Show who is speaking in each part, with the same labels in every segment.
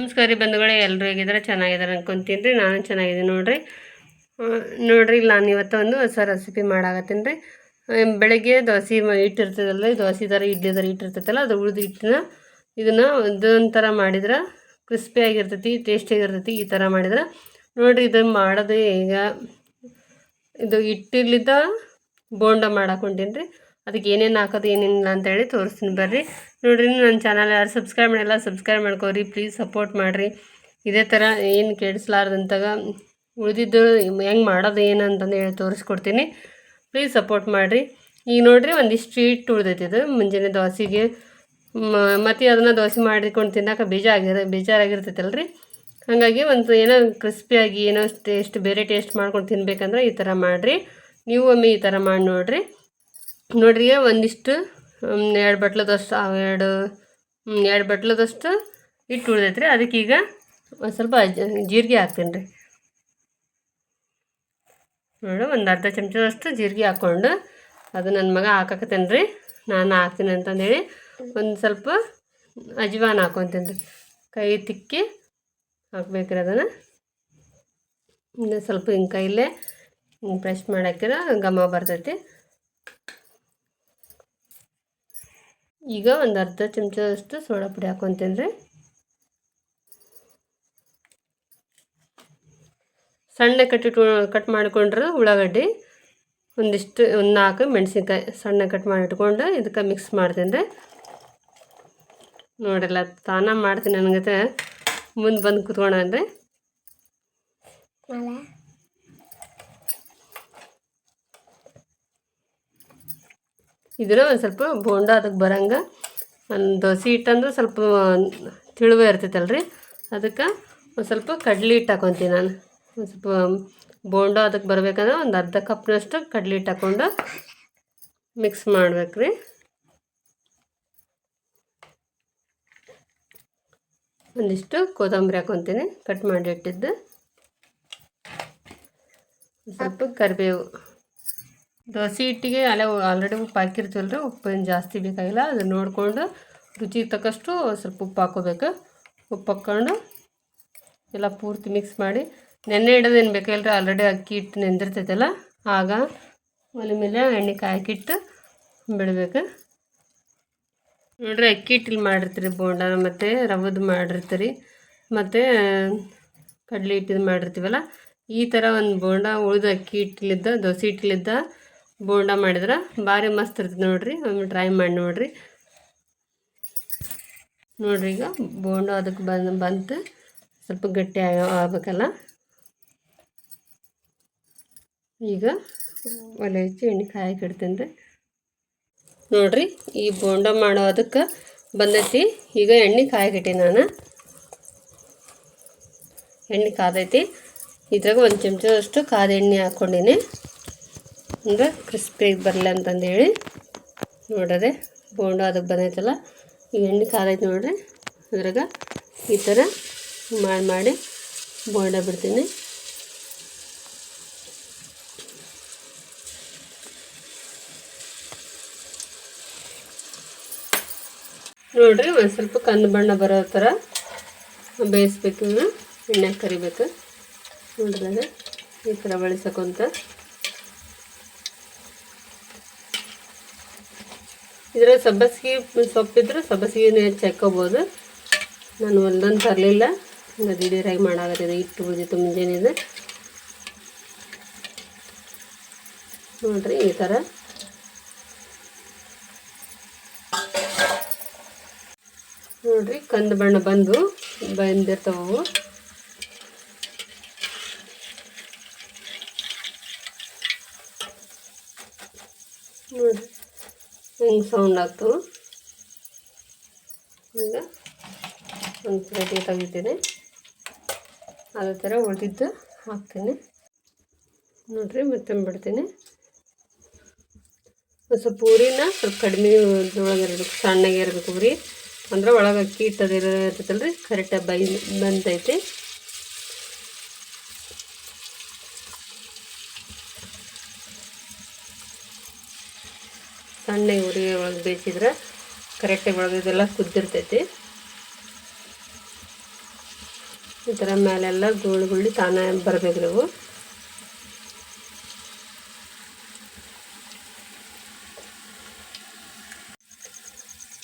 Speaker 1: ನಮಸ್ಕಾರ ರೀ ಬಂಧುಗಳೇ ಎಲ್ಲರೂ ಹೇಗಿದ್ದಾರೆ? ಚೆನ್ನಾಗಿದ್ದಾರೆ ಅನ್ಕೊಂತೀನಿ ರೀ. ನಾನು ಚೆನ್ನಾಗಿದ್ದೀನಿ ನೋಡಿರಿ. ನೋಡಿರಿ ನಾನು ಇವತ್ತು ಒಂದು ಹೊಸ ರೆಸಿಪಿ ಮಾಡಾಕತ್ತೀನಿ ರೀ. ಬೆಳಗ್ಗೆ ದೋಸೆ ಇಟ್ಟಿರ್ತದಲ್ಲ ದೋಸೆ ಥರ, ಇಡ್ಲಿ ಥರ ಇಟ್ಟಿರ್ತೈತಲ್ಲ, ಅದು ಉಳಿದು ಹಿಟ್ಟನ್ನ ಇದನ್ನು ಥರ ಮಾಡಿದ್ರೆ ಕ್ರಿಸ್ಪಿ ಆಗಿರ್ತೈತಿ ಟೇಸ್ಟಿಯಾಗಿರ್ತೈತಿ ಈ ಥರ ಮಾಡಿದ್ರೆ. ನೋಡಿರಿ, ಇದು ಮಾಡೋದು ಈಗ ಇದು ಇಟ್ಟಿರ್ಲಿದ್ದ ಬೋಂಡ ಮಾಡಾಕೊಂಡೀನಿ ರೀ. ಅದಕ್ಕೆ ಏನೇನು ಹಾಕೋದು, ಏನೇನಿಲ್ಲ ಅಂತೇಳಿ ತೋರಿಸ್ತೀನಿ ಬರ್ರಿ. ನೋಡ್ರಿ ನನ್ನ ಚಾನಲ್ ಯಾರು ಸಬ್ಸ್ಕ್ರೈಬ್ ಮಾಡಿಲ್ಲ ಸಬ್ಸ್ಕ್ರೈಬ್ ಮಾಡ್ಕೋರಿ ಪ್ಲೀಸ್ ಸಪೋರ್ಟ್ ಮಾಡಿರಿ. ಇದೇ ಥರ ಏನು ಕೆಡಿಸ್ಲಾರ್ದಂತಾಗ ಉಳಿದಿದ್ದು ಹೆಂಗೆ ಮಾಡೋದು, ಏನು ಅಂತಂದು ಹೇಳಿ ತೋರಿಸ್ಕೊಡ್ತೀನಿ. ಪ್ಲೀಸ್ ಸಪೋರ್ಟ್ ಮಾಡಿರಿ. ಈಗ ನೋಡಿರಿ, ಒಂದಿಷ್ಟು ಹಿಟ್ಟು ಉಳ್ದೈತಿ ಇದು. ಮುಂಜಾನೆ ದೋಸೆಗೆ ಮತ್ತು ಅದನ್ನು ದೋಸೆ ಮಾಡಿಕೊಂಡು ತಿನ್ನೋಕೆ ಬೇಜಾರಾಗಿರ್ತೈತಲ್ಲ ರೀ ಹಾಗಾಗಿ ಒಂದು ಏನೋ ಕ್ರಿಸ್ಪಿಯಾಗಿ ಏನೋ ಟೇಸ್ಟ್ ಬೇರೆ ಟೇಸ್ಟ್ ಮಾಡ್ಕೊಂಡು ತಿನ್ಬೇಕಂದ್ರೆ ಈ ಥರ ಮಾಡಿರಿ. ನೀವು ಒಮ್ಮೆ ಈ ಥರ ಮಾಡಿ ನೋಡಿರಿ. ನೋಡ್ರಿ, ಒಂದಿಷ್ಟು ಎರಡು ಬಟ್ಲದಷ್ಟು ಎರಡು ಎರಡು ಬಟ್ಲದಷ್ಟು ಹಿಟ್ಟು ಉಳ್ದೈತೆ ರೀ ಅದಕ್ಕೆ ಈಗ ಒಂದು ಸ್ವಲ್ಪ ಜೀರಿಗೆ ಹಾಕ್ತೀನಿ ರೀ ನೋಡು, ಒಂದು ಅರ್ಧ ಚಮಚದಷ್ಟು ಜೀರಿಗೆ ಹಾಕ್ಕೊಂಡು ಅದು ನನ್ನ ಮಗ ಹಾಕಕತ್ತೇನೆ ರೀ ನಾನು ಹಾಕ್ತೀನಿ ಅಂತಂದೇಳಿ ಒಂದು ಸ್ವಲ್ಪ ಅಜ್ವಾನ ಹಾಕೊತೀನಿ ರೀ ಕೈ ತಿಕ್ಕಿ ಹಾಕ್ಬೇಕ್ರಿ ಅದನ್ನು. ಇನ್ನು ಸ್ವಲ್ಪ ಹಿಂಗೆ ಕೈಲೇ ಪ್ರೆಸ್ ಮಾಡಾಕಿರ ಘಮ ಬರ್ತೈತಿ. ಈಗ ಒಂದು ಅರ್ಧ ಚಮಚದಷ್ಟು ಸೋಡಾ ಪುಡಿ ಹಾಕೊತೀನಿ ರೀ ಸಣ್ಣ ಕಟ್ಟಿಟ್ಟು ಕಟ್ ಮಾಡಿಕೊಂಡ್ರೆ ಉಳ್ಳಾಗಡ್ಡಿ ಒಂದಿಷ್ಟು, ಒಂದು ನಾಲ್ಕು ಮೆಣಸಿನ್ಕಾಯಿ ಸಣ್ಣ ಕಟ್ ಮಾಡಿ ಇಟ್ಕೊಂಡು ಇದಕ್ಕೆ ಮಿಕ್ಸ್ ಮಾಡ್ತೀನಿ ರೀ ನೋಡಿಲ್ಲ ತಾನ ಮಾಡ್ತೀನಿ ನನಗತೆ. ಮುಂದೆ ಬಂದು ಕುತ್ಕೊಂಡ್ರಿ ಇದನ್ನ ಒಂದು ಸ್ವಲ್ಪ ಬೋಂಡ ಅದಕ್ಕೆ ಬರಂಗೆ ಒಂದು ದೋಸೆ ಹಿಟ್ಟಂದ್ರೆ ಸ್ವಲ್ಪ ತಿಳುವೆ ಇರ್ತೈತಲ್ಲ ರೀ ಅದಕ್ಕೆ ಒಂದು ಸ್ವಲ್ಪ ಕಡ್ಲಿ ಹಿಟ್ಟು ಹಾಕೊತೀನಿ ನಾನು. ಒಂದು ಸ್ವಲ್ಪ ಬೋಂಡ ಅದಕ್ಕೆ ಬರಬೇಕಂದ್ರೆ ಒಂದು ಅರ್ಧ ಕಪ್ನಷ್ಟು ಕಡ್ಲಿ ಹಿಟ್ಟು ಹಾಕ್ಕೊಂಡು ಮಿಕ್ಸ್ ಮಾಡ್ಬೇಕು ರೀ ಒಂದಿಷ್ಟು ಕೊತ್ತಂಬರಿ ಹಾಕೊತೀನಿ, ಕಟ್ ಮಾಡಿ ಇಟ್ಟಿದ್ದು. ಸ್ವಲ್ಪ ಕರಿಬೇವು. ದೋಸೆ ಹಿಟ್ಟಿಗೆ ಅಲ್ಲೇ ಆಲ್ರೆಡಿ ಉಪ್ಪು ಹಾಕಿರ್ತೀವಲ್ಲ ರೀ ಉಪ್ಪೇನು ಜಾಸ್ತಿ ಬೇಕಾಗಿಲ್ಲ ಅದು ನೋಡಿಕೊಂಡು ರುಚಿಗೆ ತಕ್ಕಷ್ಟು ಸ್ವಲ್ಪ ಉಪ್ಪು ಹಾಕೋಬೇಕು. ಉಪ್ಪು ಹಾಕ್ಕೊಂಡು ಎಲ್ಲ ಪೂರ್ತಿ ಮಿಕ್ಸ್ ಮಾಡಿ, ನೆನ್ನೆ ಇಡೋದೇನು ಬೇಕಾಗಿಲ್ಲ ರೀ ಆಲ್ರೆಡಿ ಅಕ್ಕಿ ಹಿಟ್ಟು ನೆಂದಿರ್ತೈತಲ್ಲ, ಆಗ ಒಲೆ ಮೇಲೆ ಎಣ್ಣೆ ಕಾಯಕ್ಕಿಟ್ಟು ಬಿಡಬೇಕು. ನೋಡ್ರಿ, ಅಕ್ಕಿ ಹಿಟ್ಟಲ್ಲಿ ಮಾಡಿರ್ತೀರಿ, ಬೋಂಡ ಮತ್ತು ರವದ್ದು ಮಾಡಿರ್ತೀರಿ, ಮತ್ತು ಕಡಲೆ ಹಿಟ್ಟಿದ್ದು ಮಾಡಿರ್ತೀವಲ್ಲ, ಈ ಥರ ಒಂದು ಬೋಂಡ ಉಳಿದ ಅಕ್ಕಿ ಹಿಟ್ಟಲಿದ್ದ, ದೋಸೆ ಹಿಟ್ಟಲಿದ್ದ ಬೋಂಡ ಮಾಡಿದ್ರೆ ಭಾರಿ ಮಸ್ತ್ ಇರ್ತದೆ ನೋಡಿರಿ. ಒಮ್ಮೆ ಟ್ರೈ ಮಾಡಿ ನೋಡಿರಿ. ನೋಡ್ರಿ ಈಗ ಬೋಂಡ ಅದಕ್ಕೆ ಬಂದು, ಬಂತು. ಸ್ವಲ್ಪ ಗಟ್ಟಿ ಆಗಬೇಕಲ್ಲ. ಈಗ ಒಲೆ ಹಚ್ಚಿ ಎಣ್ಣೆ ಕಾಯಕ್ಕೆ ಇಡ್ತೀನಿ ರೀ. ನೋಡಿರಿ ಈ ಬೋಂಡ ಮಾಡೋ ಅದಕ್ಕೆ ಬಂದೈತಿ. ಈಗ ಎಣ್ಣೆ ಕಾಯಕ್ಕಿಟ್ಟೆ ನಾನು. ಎಣ್ಣೆ ಕಾದೈತಿ. ಇದ್ರಾಗ ಒಂದು ಚಮಚದಷ್ಟು ಕಾದ ಎಣ್ಣೆ ಹಾಕ್ಕೊಂಡೀನಿ ಅಂದ್ರೆ ಕ್ರಿಸ್ಪಿಯಾಗಿ ಬರಲಿ ಅಂತಂದೇಳಿ ನೋಡಿದ್ರೆ ಬೋಂಡ ಅದಕ್ಕೆ ಬಂದೈತಲ್ಲ ಈಗ ಎಣ್ಣೆ ಕಾಲೈತೆ ನೋಡ್ರಿ, ಅದ್ರಾಗ ಈ ಥರ ಮಾಡಿ ಮಾಡಿ ಬೋಂಡ ಬಿಡ್ತೀನಿ. ನೋಡ್ರಿ ಒಂದು ಸ್ವಲ್ಪ ಕಂದು ಬಣ್ಣ ಬರೋ ಥರ ಬೇಯಿಸ್ಬೇಕು ಎಣ್ಣೆ ಕರಿಬೇಕು. ನೋಡ್ರಿ ಈ ಥರ ಬಳಸಕೊಂತ. ಇದರ ಸಬ್ಬಸಿಗೆ ಸೊಪ್ಪಿದ್ರೆ ಸಬ್ಬಸಿಗೆ ಹೆಚ್ಚು ಹಾಕೋಬೋದು ನಾನು ಒಂದೊಂದು ತರಲಿಲ್ಲ. ಹಿಂಗೆ ದಿಢೀರಾಗಿ ಮಾಡಾಕತ್ತಿದೆ ಇಟ್ಟು ಉಳಿದಿತ್ತು ಮುಂಜಾನೆ ನೋಡ್ರಿ ಈ ಥರ. ನೋಡ್ರಿ ಕಂದು ಬಣ್ಣ ಬಂದು ಬಂದಿರ್ತಾವು ನೋಡ್ರಿ. ಹಿಂಗೆ ಸೌಂಡ್ ಆಗ್ತವೆ ಈಗ ಒಂದು ಪ್ಲೇಟಿಗೆ ತೆಗಿತೀನಿ ಅದೇ ಥರ ಉಳಿದಿದ್ದು ಹಾಕ್ತೀನಿ. ನೋಡಿರಿ, ಮತ್ತೆ ಬಿಡ್ತೀನಿ ಸ್ವಲ್ಪ ಪೂರಿನ ಸ್ವಲ್ಪ ಕಡಿಮೆ ಇರಬೇಕು ಸಣ್ಣಗೆ ಇರಬೇಕು ಪೂರಿ ಅಂದ್ರೆ ಒಳಗೆ ಅಕ್ಕಿ ಇಟ್ಟದಿರ ಇರ್ತೈತಲ್ಲ ರೀ ಕರೆಕ್ಟಾಗಿ ಬೈ ಬಂದೈತಿ. ಸಣ್ಣ ಉರಿ ಒಳಗೆ ಬೇಯಿಸಿದ್ರೆ ಕರೆಕ್ಟಾಗಿ ಒಳಗೆ ಇದೆಲ್ಲ ಕುದ್ದಿರ್ತೈತಿ. ಈ ಥರ ಮೇಲೆಲ್ಲ ಗುಳ್ಳಿ ಗುಳ್ಳಿ ತಾನೇ ಬರಬೇಕು ನೀವು.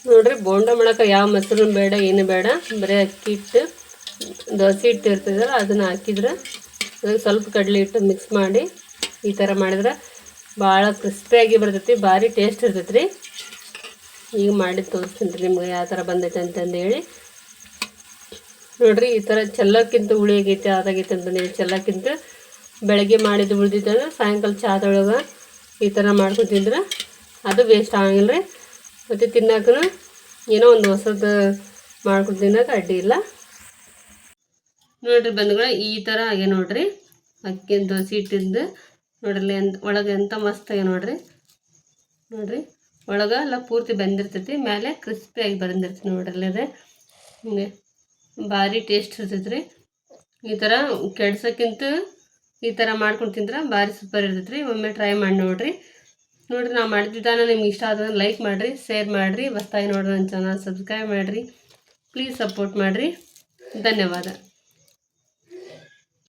Speaker 1: ನೋಡ್ರಿ ಬೋಂಡ ಮಾಡಕ್ಕೆ ಯಾವ ಮೊಸರು ಬೇಡ, ಏನು ಬೇಡ, ಬರೀ ಅಕ್ಕಿ ಹಿಟ್ಟು, ದೋಸೆ ಹಿಟ್ಟು ಇರ್ತದಲ್ಲ, ಅದನ್ನು ಹಾಕಿದ್ರೆ ಅದಕ್ಕೆ ಸ್ವಲ್ಪ ಕಡಲೆ ಹಿಟ್ಟು ಮಿಕ್ಸ್ ಮಾಡಿ ಈ ಥರ ಮಾಡಿದ್ರೆ ಭಾಳ ಕ್ರಿಸ್ಪಿಯಾಗಿ ಬರ್ತೈತಿ, ಭಾರಿ ಟೇಸ್ಟ್ ಇರ್ತೈತೆ ರೀ ಈಗ ಮಾಡಿ ತೋರಿಸ್ತೀನಿ ರೀ ನಿಮ್ಗೆ ಯಾವ ಥರ ಬಂದೈತೆ ಅಂತಂದು ಹೇಳಿ. ನೋಡಿರಿ, ಈ ಥರ ಚೆಲ್ಲಕ್ಕಿಂತ ಹುಳಿ ಆಗೈತೆ ಅದಾಗೈತೆ ಅಂತಂದೇಳಿ ಚೆಲ್ಲಕ್ಕಿಂತ ಬೆಳಗ್ಗೆ ಮಾಡಿದ್ದು ಉಳ್ದಿತ್ತಂದ್ರೆ ಸಾಯಂಕಾಲ ಚಾದೊಳಗೆ ಈ ಥರ ಮಾಡ್ಕೊಂಡು ತಿಂದ್ರೆ ಅದು ವೇಸ್ಟ್ ಆಗಂಗಿಲ್ಲ ರೀ ಮತ್ತು ತಿನ್ನಕ್ಕೂ ಏನೋ ಒಂದು ಹೊಸದು ಮಾಡ್ಕೊಂಡು ತಿನ್ನೋಕೆ ಅಡ್ಡಿ ಇಲ್ಲ. ನೋಡಿರಿ ಬಂಧುಗಳ, ಈ ಥರ ಹಾಗೆ ನೋಡಿರಿ. ಅಕ್ಕಿ ದೋಸೆ ಇಟ್ಟಿದ್ದು ನೋಡ್ರಿ ಎಂತ, ಒಳಗೆ ಎಂಥ ಮಸ್ತ್ ಆಗಿ ನೋಡ್ರಿ. ನೋಡ್ರಿ, ಒಳಗೆ ಎಲ್ಲ ಪೂರ್ತಿ ಬೆಂದಿರ್ತೈತಿ ಮೇಲೆ ಕ್ರಿಸ್ಪಿಯಾಗಿ ಬಂದಿರ್ತೈತಿ ನೋಡ್ರಿ ಅದೇ. ಹಿಂಗೆ ಭಾರಿ ಟೇಸ್ಟ್ ಇರ್ತೈತಿ ರೀ ಈ ಥರ ಕೆಡ್ಸೋಕ್ಕಿಂತ ಈ ಥರ ಮಾಡ್ಕೊಂಡು ತಿಂದ್ರೆ ಭಾರಿ ಸೂಪರ್ ಇರ್ತೈತಿ ರೀ ಒಮ್ಮೆ ಟ್ರೈ ಮಾಡಿ ನೋಡ್ರಿ. ನೋಡ್ರಿ, ನಾವು ಮಾಡಿದ ವಿಧಾನ ನಿಮ್ಗೆ ಇಷ್ಟ ಆದ್ರೆ ಲೈಕ್ ಮಾಡಿರಿ ಶೇರ್ ಮಾಡಿರಿ ಬಸ್ತಾಗಿ ನೋಡ್ರಿ ನನ್ನ ಚಾನಲ್ ಸಬ್ಸ್ಕ್ರೈಬ್ ಮಾಡಿರಿ. ಪ್ಲೀಸ್ ಸಪೋರ್ಟ್ ಮಾಡಿರಿ. ಧನ್ಯವಾದ.